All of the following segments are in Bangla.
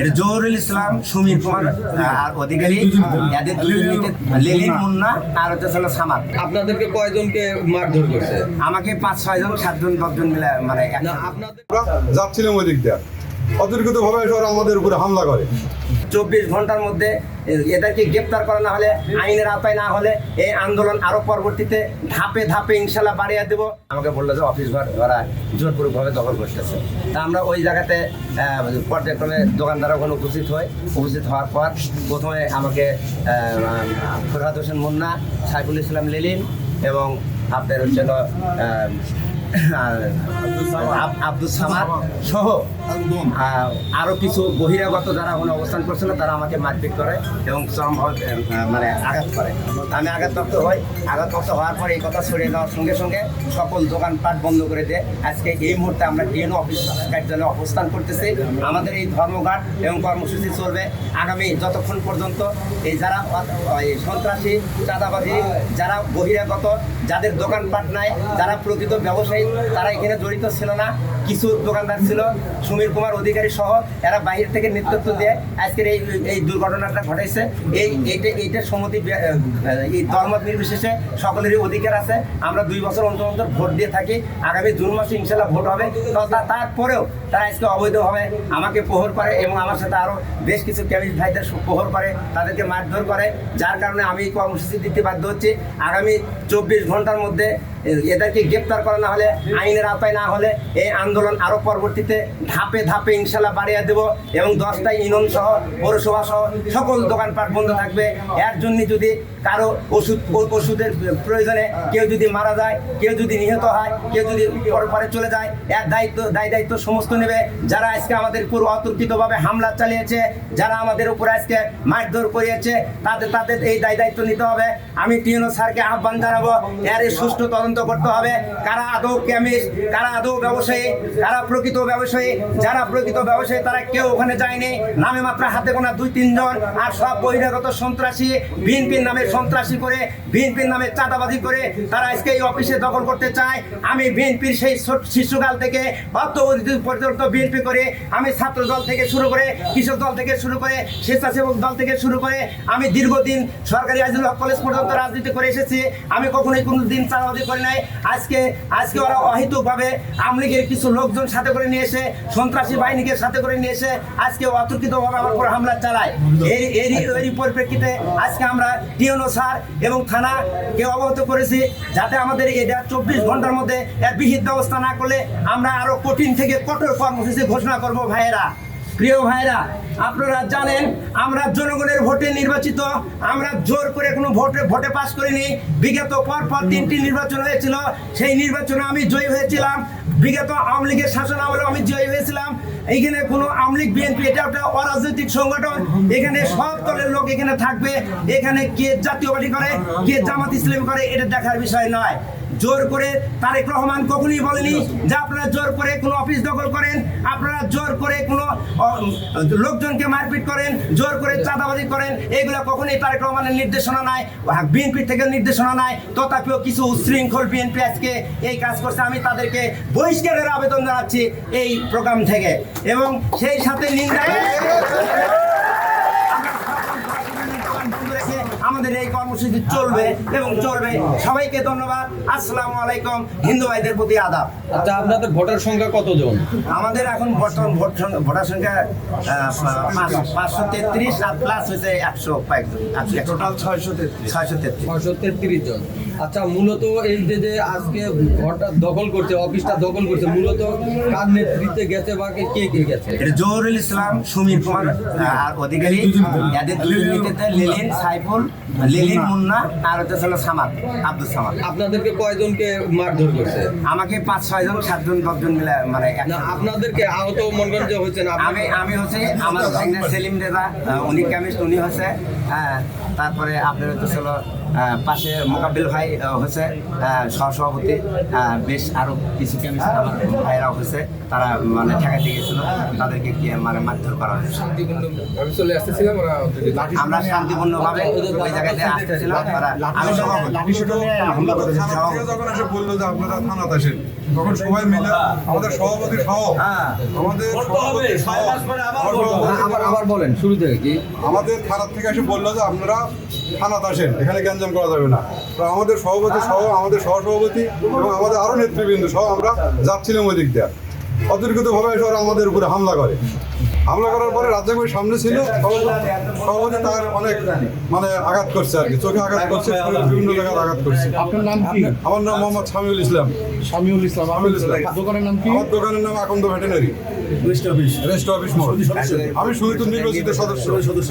এটা জহুরুল ইসলাম সুমির কুমার আর অধিকারী এদের দুজনকে লেলিন মুন্না আর হচ্ছে ছিল সামাদ। আপনাদেরকে কয়জনকে মারধর করছে? আমাকে পাঁচ ছয়জন সাতজন দশজন মিলে মানে আপনাদের যাচ্ছিলাম ওই দিক দিয়ে। অতর্কিত ভাবে আমাদের উপরে হামলা করে। চব্বিশ ঘণ্টার মধ্যে এদেরকে গ্রেপ্তার করা না হলে আইনের আওতায় না হলে এই আন্দোলন আরও পরবর্তীতে ধাপে ধাপে ইনশাল্লাহ বাড়িয়ে দেবো। আমাকে বলল যে অফিস ঘর ওরা জোরপূর্বকভাবে দখল করতেছে। তা আমরা ওই জায়গাতে পর্যায়ক্রমে দোকানদার ওখানে উপস্থিত হই। উপস্থিত হওয়ার পর প্রথমে আমাকে ফরহাদ হোসেন মুন্না সাইফুল ইসলাম লিলিন এবং আপনার হচ্ছে হলো, আহ, আব- আব্দুল সামাদ সহ আহ, আরও কিছু বহিরাগত যারা ওখানে অবস্থান করছিল তারা আমাকে মারপিট করে এবং মানে আঘাত করে। আমি আঘাতপ্রাপ্ত হই। আঘাতপ্রাপ্ত হওয়ার পর এই কথা ছড়িয়ে দেওয়ার সঙ্গে সঙ্গে সকল দোকানপাট বন্ধ করে দিয়ে আজকে এই মুহূর্তে আমরা ডিএনও অফিস কার্যালয়ে অবস্থান করতেছি। আমাদের এই ধর্মঘাট এবং কর্মসূচি চলবে আগামী যতক্ষণ পর্যন্ত এই যারা সন্ত্রাসী চাঁদাবাজি যারা বহিরাগত যাদের দোকানপাট নাই, যারা প্রকৃত ব্যবসায়ী, তারা এখানে জড়িত ছিল না। কিছু দোকানদার ছিল, সমীর কুমার অধিকারী সহ, এরা বাইরে থেকে নেতৃত্ব দিয়ে আজকের এই এই দুর্ঘটনাটা ঘটাইছে এই, এইটা এইটার সম্মতি বে- এই দলমত নির্বিশেষে সকলেরই অধিকার আছে। আমরা দুই বছর অন্তর অন্তর ভোট দিয়ে থাকি। আগামী জুন মাসে ইনশাল্লাহ ভোট হবে। তারপরেও তারা আজকে অবৈধভাবে আমাকে প্রহর করে এবং আমার সাথে আরও বেশ কিছু ক্যাবিনেট ভাইদের প্রহর করে, তাদেরকে মারধর করে। যার কারণে আমি কর্মসূচি দিতে বাধ্য হচ্ছি। আগামী চব্বিশ ঘণ্টার মধ্যে এদেরকে গ্রেপ্তার করা না হলে, আইনের আওতায় না হলে এই আন্দোলন আরও পরবর্তীতে ধাপে ধাপে ইনশাল্লাহ বাড়িয়ে দেব এবং দশটা ইনন সহ, পৌরসভা সহ সকল দোকানপাট বন্ধ থাকবে। এর জন্য যদি কারও ওষুধ ওষুধের প্রয়োজনে কেউ যদি মারা যায়, কেউ যদি নিহত হয়, কেউ যদি পরে চলে যায়, এর দায়িত্ব, দায় দায়িত্ব সমস্ত নেবে। যারা আজকে আমাদের পুরো অতর্কিতভাবে হামলা চালিয়েছে, যারা আমাদের উপর আজকে মারধর করিয়েছে, তাদের তাদের এই দায় দায়িত্ব নিতে হবে। আমি টিএনও স্যারকে আহ্বান জানাব, এর সুষ্ঠু তদন্ত করতে হবে। কারা আদৌ কেমিস্ট, কারা আদৌ ব্যবসায়ী, কারা প্রকৃত ব্যবসায়ী, যারা প্রকৃত ব্যবসায়ী, তারা কেউ ওখানে যায়নি। নামে মাত্র হাতে গোনা দুই তিনজন আর সব বহিরাগত সন্ত্রাসী বিএনপির নামে সন্ত্রাসী করে বিএনপির নামে চাঁদাবাজি করে, তারা আজকে এই অফিসে দখল করতে চায়। আমি বিএনপির সেই শিশুকাল থেকে অদ্যবধি পর্যন্ত বিএনপি করে, আমি ছাত্র দল থেকে শুরু করে, কৃষক দল থেকে শুরু করে, স্বেচ্ছাসেবক দল থেকে শুরু করে, আমি দীর্ঘদিন সরকারি আজিজুল হক কলেজ পর্যন্ত রাজনীতি করে এসেছি। আমি কখনোই কোনো দিন চাঁদাবাজি করি নাই। আজকে আজকে ওরা অহেতুকভাবে আমলিগের কিছু লোকজন সাথে করে নিয়ে এসে, সন্ত্রাসী বাহিনীকে সাথে করে নিয়ে এসে আজকে অতর্কিতভাবে আমার উপর হামলা চালায়। এর এরই এরই পরিপ্রেক্ষিতে আজকে আমরা টিওনো স্যার এবং থানাকে অবগত করেছি যাতে আমাদের এটা চব্বিশ ঘণ্টার মধ্যে এর বিহিত ব্যবস্থা না করলে আমরা আরও কঠিন থেকে কঠোর কর্মসূচি ঘোষণা করব ভাইয়েরা। প্রিয় ভাইরা, আপনারা জানেন, আমরা জনগণের ভোটে নির্বাচিত, আমরা জোর করে কোনো ভোটে ভোটে পাশ করিনি। বিগত পর পর তিনটি নির্বাচন হয়েছিল, সেই নির্বাচনে আমি জয়ী হয়েছিলাম। বিগত আওয়ামী লীগের শাসন আমলে আমি জয়ী হয়েছিলাম। এইখানে কোনো আওয়ামী লীগ, বিএনপি, এটা একটা অরাজনৈতিক সংগঠন। এখানে সব দলের লোক এখানে থাকবে। এখানে কে জাতীয় পার্টি করে, কে জামাত ইসলাম করে, এটা দেখার বিষয় নয়। জোর করে তারেক রহমান কখনই বলেনি যে আপনারা জোর করে কোনো অফিস দখল করেন, আপনারা জোর করে কোনো লোকজনকে মারপিট করেন, জোর করে চাঁদাবাজি করেন, এগুলো কখনোই তারেক রহমানের নির্দেশনা নাই বিএনপি থেকে নির্দেশনা নাই, তথাপিও কিছু উচ্ছৃঙ্খল বিএনপি আজকে এই কাজ করছে, আমি তাদেরকে বহিষ্কারের আবেদন জানাচ্ছি এই প্রোগ্রাম থেকে। এবং সেই সাথে নিন্দা বন্ধ রেখে আমাদের এই কর্মসূচি চলবে এবং চলবে। সবাইকে ধন্যবাদ। আসসালামু আলাইকুম। হিন্দু ভাইদের প্রতি আদাব। আচ্ছা আপনাদের ভোটার সংখ্যা কতজন? আমাদের এখন বর্তমান ভোট সং- ভোটার সংখ্যা পাঁচশো তেত্রিশ আর প্লাস হয়েছে একশো কয়েকজন। টোটাল ছয়শো তেত্রিশ। ছয়শো তেত্রিশ। ছয়শো তেত্রিশ জন। আচ্ছা মূলত এই যে যে আজকে ঘরটা দখল করছে অফিসটা দখল করছে মূলত কার নেতৃত্বে গেছে বা কে কে কে গেছে? এটা জহুরুল ইসলাম সুমির কুমার আর অধিকারী। এদের দুজন। নেতৃত্বে লিলিন সাইফুল লিলিন মুন্না আর হচ্ছে ছিল সামাদ আব্দুল সামাদ। আপনাদেরকে কয়জনকে মারধর করছে? আমাকে পাঁচ ছয়জন সাতজন দশজন মিলে মানে আপনাদেরকে আহত মনে করেন যে হয়েছেন আমি আমি হচ্ছে আমার সেলিম রেজা আহ, উনি কেমিস্ট উনি হচ্ছে হ্যাঁ, তারপরে আপনার হচ্ছে ছিল পাশে মোকাবিল ভাই আহ, সহসভাপতি বেশ আরও কিছু কেমিস্ট আমার ভাইরাও হচ্ছে তারা মানে ঠেকাতে গেছিল তাদেরকে কি মানে মারধর করা হয়েছে। আমরা শান্তিপূর্ণভাবে ওই জায়গাতে আসতেছিলাম আমি সভাপতি যখন এসে বলল যে আপনারা থানাতে আসেন তখন সবাই মিলে আমাদের সভাপতি সহ হ্যাঁ। আমাদের বলেন শুরু থেকে কি? আমাদের থানার থেকে এসে বলল যে আপনারা থানাতে আসেন এখানে গ্যাঞ্জাম করা যাবে না। তো আমাদের সভাপতি সহ আমাদের সহসভাপতি এবং আমাদের আরও নেতৃবৃন্দ সহ আমরা যাচ্ছিলাম ওই দিক দিয়ে। অতর্কিতভাবে এসে ওরা আমাদের উপরে হামলা করে। হামলা করার পরে রাজ্জাকের সামনে ছিল সভাপতি তার অনেক মানে আঘাত করছে আর কি চোখে আঘাত করছে বিভিন্ন জায়গায় আঘাত করছে। আপনার নাম কি? আমার নাম মোহাম্মদ শামিউল ইসলাম। শামিউল ইসলাম শামিউল ইসলাম। দোকানের নাম কি? আমার দোকানের নাম Akanda veterinary. Rest office rest office মোড় আমি শুধু নির্বাচিত সদস্য। সদস্য।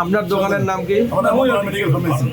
আপনার দোকানের নাম কি? আমার মেডিকেল ফার্মেসি